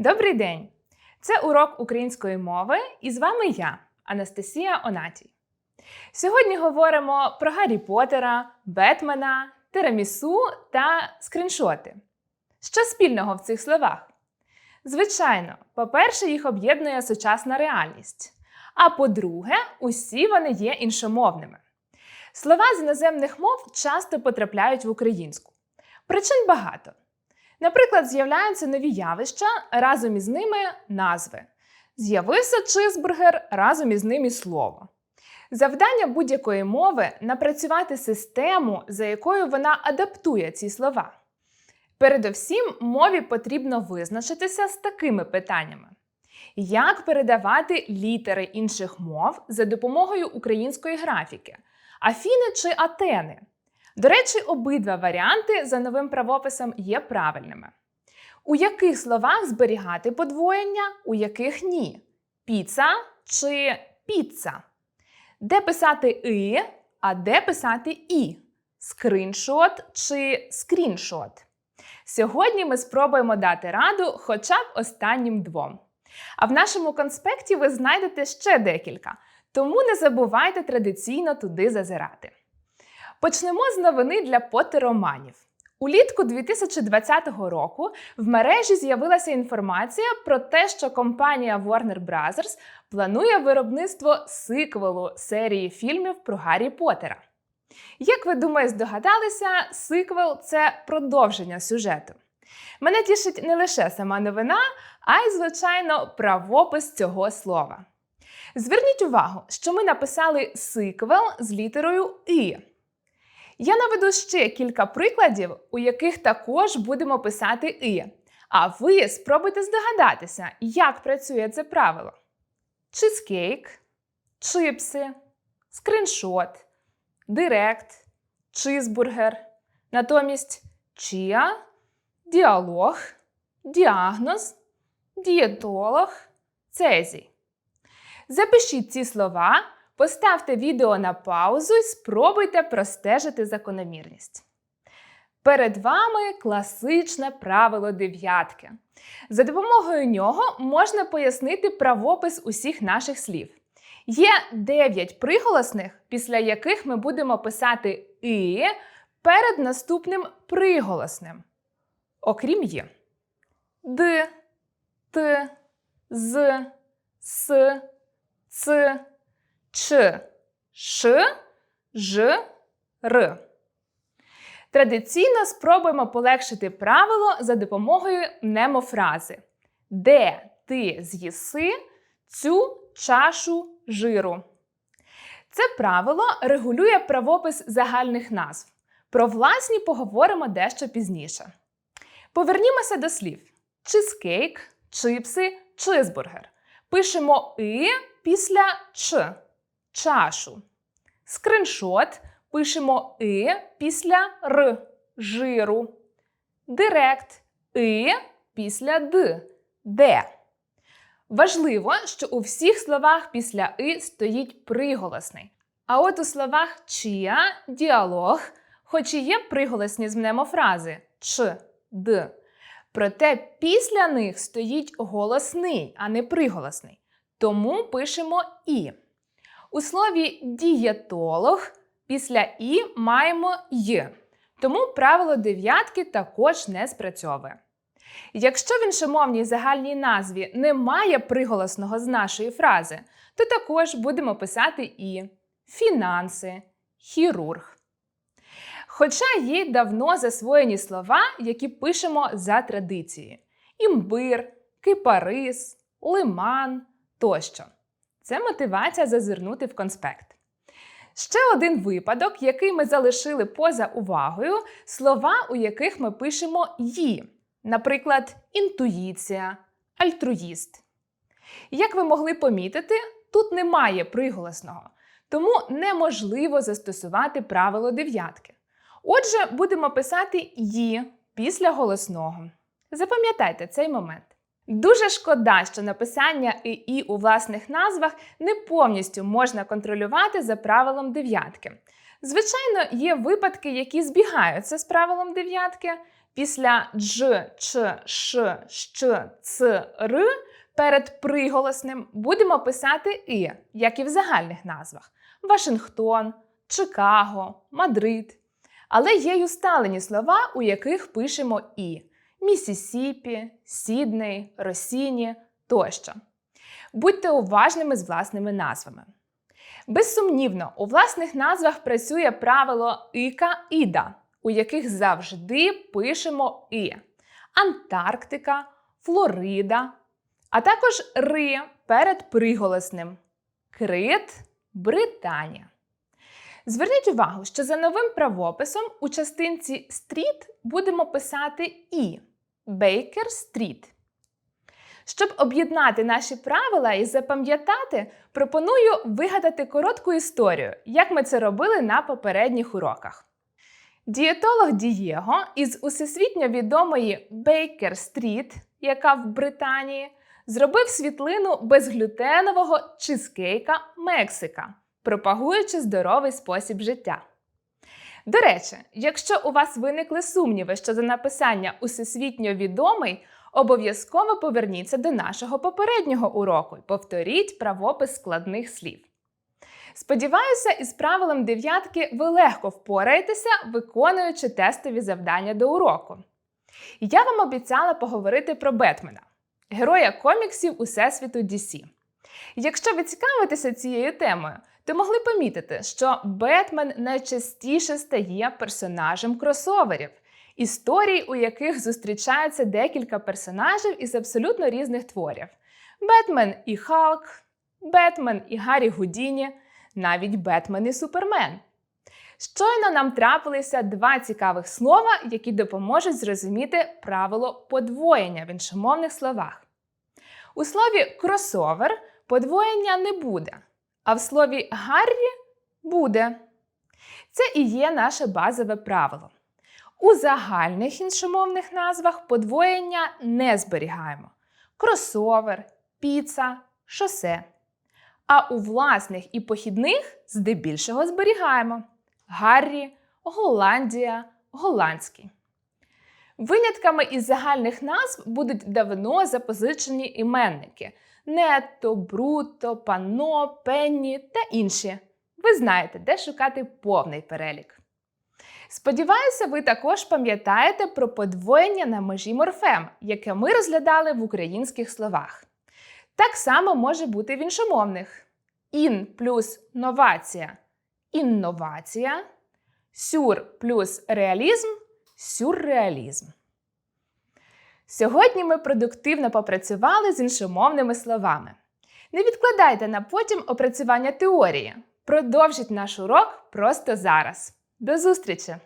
Добрий день! Це урок української мови, і з вами я, Анастасія Онатій. Сьогодні говоримо про Гаррі Поттера, Бетмена, Теремісу та скріншоти. Що спільного в цих словах? Звичайно, по-перше, їх об'єднує сучасна реальність. А по-друге, усі вони є іншомовними. Слова з іноземних мов часто потрапляють в українську. Причин багато. Наприклад, з'являються нові явища, разом із ними назви. З'явився чизбургер, разом із ним і слово. Завдання будь-якої мови напрацювати систему, за якою вона адаптує ці слова. Передовсім мові потрібно визначитися з такими питаннями: як передавати літери інших мов за допомогою української графіки, афіни чи атени? До речі, обидва варіанти за новим правописом є правильними. У яких словах зберігати подвоєння, у яких ні? Піца чи піца? Де писати и, а де писати і? Скриншот чи скріншот? Сьогодні ми спробуємо дати раду хоча б останнім двом. А в нашому конспекті ви знайдете ще декілька, тому не забувайте традиційно туди зазирати. Почнемо з новини для потероманів. Улітку 2020 року в мережі з'явилася інформація про те, що компанія Warner Bros. планує виробництво сиквелу серії фільмів про Гаррі Поттера. Як ви думаю, здогадалися, сиквел це продовження сюжету. Мене тішить не лише сама новина, а й, звичайно, правопис цього слова. Зверніть увагу, що ми написали сиквел з літерою І. Я наведу ще кілька прикладів, у яких також будемо писати «и». А ви спробуйте здогадатися, як працює це правило: чизкейк, чипси, скріншот, директ, чизбургер. Натомість чия, діалог, діагноз, дієтолог, цезій. Запишіть ці слова. Поставте відео на паузу і спробуйте простежити закономірність. Перед вами класичне правило дев'ятки. За допомогою нього можна пояснити правопис усіх наших слів. Є 9 приголосних, після яких ми будемо писати «и» перед наступним приголосним. Окрім є Д, Т, З, С, Ц. Ч, Ш, Ж, Р. Традиційно спробуємо полегшити правило за допомогою немофрази. Де ти з'їси цю чашу жиру? Це правило регулює правопис загальних назв. Про власні поговоримо дещо пізніше. Повернімося до слів: чизкейк, чипси, чизбургер. Пишемо и після ч чашу. Скриншот пишемо и після р жиру. Директ и після д де. Важливо, що у всіх словах після и стоїть приголосний. А от у словах чия діалог, хоч і є приголосні з мнемофрази ч, д. Проте після них стоїть голосний, а не приголосний. Тому пишемо і. У слові дієтолог після і маємо й. Тому правило дев'ятки також не спрацьовує. Якщо в іншомовній загальній назві немає приголосного з нашої фрази, то також будемо писати і фінанси, хірург. Хоча є давно засвоєні слова, які пишемо за традицією: імбир, кипарис, лиман тощо. Це мотивація зазирнути в конспект. Ще один випадок, який ми залишили поза увагою, слова, у яких ми пишемо «ї», наприклад, інтуїція, альтруїст. Як ви могли помітити, тут немає приголосного, тому неможливо застосувати правило дев'ятки. Отже, будемо писати «ї» після голосного. Запам'ятайте цей момент. Дуже шкода, що написання «і» у власних назвах не повністю можна контролювати за правилом дев'ятки. Звичайно, є випадки, які збігаються з правилом дев'ятки. після дж, ч, ш, щ, ц, р перед приголосним будемо писати і, як і в загальних назвах: Вашингтон, Чикаго, Мадрид. Але є й усталені слова, у яких пишемо і Місісіпі, Сідней, Росіні тощо. Будьте уважними з власними назвами. Безсумнівно, у власних назвах працює правило іка іда, у яких завжди пишемо і Антарктика, Флорида, а також ри перед приголосним Крит, Британія. Зверніть увагу, що за новим правописом у частинці стріт будемо писати і Бейкер Стріт. Щоб об'єднати наші правила і запам'ятати, пропоную вигадати коротку історію, як ми це робили на попередніх уроках. Дієтолог Дієго із усесвітньо відомої Бейкер Стріт, яка в Британії, зробив світлину безглютенового чизкейка Мексика, пропагуючи здоровий спосіб життя. До речі, якщо у вас виникли сумніви щодо написання усесвітньо відомий, обов'язково поверніться до нашого попереднього уроку і повторіть правопис складних слів. Сподіваюся, із правилом дев'ятки ви легко впораєтеся, виконуючи тестові завдання до уроку. Я вам обіцяла поговорити про Бетмена, героя коміксів Усесвіту DC. Якщо ви цікавитеся цією темою, то могли помітити, що Бетмен найчастіше стає персонажем кросоверів, історій, у яких зустрічаються декілька персонажів із абсолютно різних творів: Бетмен і Халк, Бетмен і Гаррі Гудіні, навіть Бетмен і Супермен. Щойно нам трапилися два цікавих слова, які допоможуть зрозуміти правило подвоєння в іншомовних словах. У слові кросовер подвоєння не буде, а в слові Гаррі буде. Це і є наше базове правило. У загальних іншомовних назвах подвоєння не зберігаємо: кросовер, піца, шосе. А у власних і похідних здебільшого зберігаємо Гаррі, Голландія, голландський. Винятками із загальних назв будуть давно запозичені іменники нетто, бруто, пано, пенні та інші. Ви знаєте, де шукати повний перелік. Сподіваюся, ви також пам'ятаєте про подвоєння на межі морфем, яке ми розглядали в українських словах. Так само може бути в іншомовних: ін плюс новація інновація, сюр плюс реалізм сюрреалізм. Сьогодні ми продуктивно попрацювали з іншомовними словами. Не відкладайте на потім опрацювання теорії. Продовжіть наш урок просто зараз. До зустрічі!